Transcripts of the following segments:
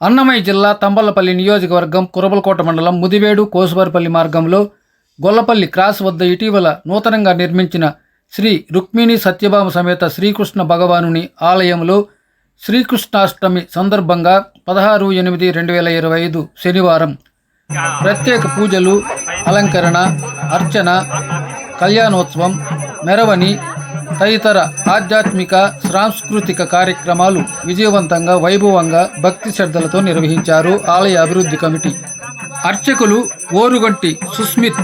అన్నమయ్య జిల్లా తంబలపల్లి నియోజకవర్గం కురబలకోట మండలం ముదివేడు కోసువారిపల్లి మార్గంలో గొల్లపల్లి క్రాస్ వద్ద ఇటీవల నూతనంగా నిర్మించిన శ్రీ రుక్మిణి సత్యభామ సమేత శ్రీకృష్ణ భగవానుని ఆలయంలో శ్రీకృష్ణాష్టమి సందర్భంగా పదహారు ఎనిమిది రెండు వేల ఇరవై ఐదు శనివారం. ప్రత్యేక పూజలు అలంకరణ అర్చన కళ్యాణోత్సవం మెరవని తదితర ఆధ్యాత్మిక సాంస్కృతిక కార్యక్రమాలు విజయవంతంగా వైభవంగా భక్తి శ్రద్ధలతో నిర్వహించారు ఆలయ అభివృద్ధి కమిటీ. అర్చకులు ఓరుగంటి సుస్మిత్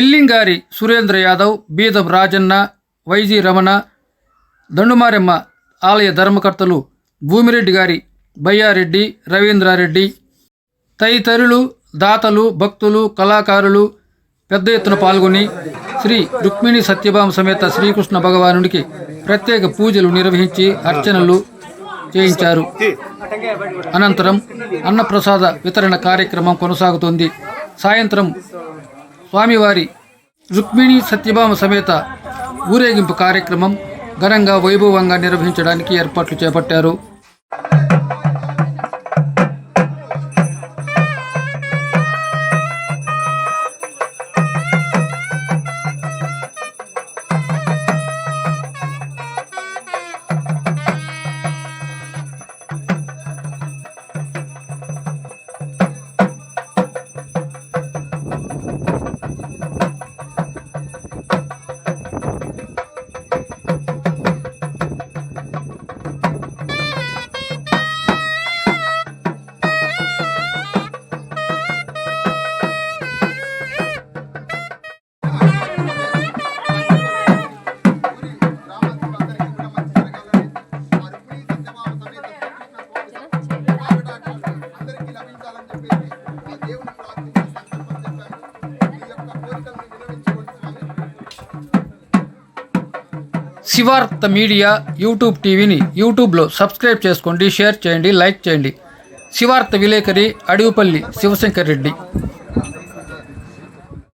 పిల్లింగారి సురేంద్ర యాదవ్ బీదం రాజన్న వైజీ రమణ దండుమారెమ్మ ఆలయ ధర్మకర్తలు భూమిరెడ్డి గారి బయ్యారెడ్డి రవీంద్రారెడ్డి తదితరులు దాతలు భక్తులు కళాకారులు పెద్ద ఎత్తున పాల్గొని శ్రీ రుక్మిణి సత్యభామ సమేత శ్రీకృష్ణ భగవానుడికి ప్రత్యేక పూజలు నిర్వహించి అర్చనలు చేయించారు. అనంతరం అన్నప్రసాద వితరణ కార్యక్రమం కొనసాగుతుంది. సాయంత్రం స్వామివారి రుక్మిణి సత్యభామ సమేత ఊరేగింపు కార్యక్రమం ఘనంగా వైభవంగా నిర్వహించడానికి ఏర్పాట్లు చేపట్టారు. శివార్త మీడియా యూట్యూబ్ టీవీని యూట్యూబ్లో సబ్స్క్రైబ్ చేసుకోండి షేర్ చేయండి లైక్ చేయండి. శివార్త విలేకరి అడవిపల్లి శివశంకర్ రెడ్డి.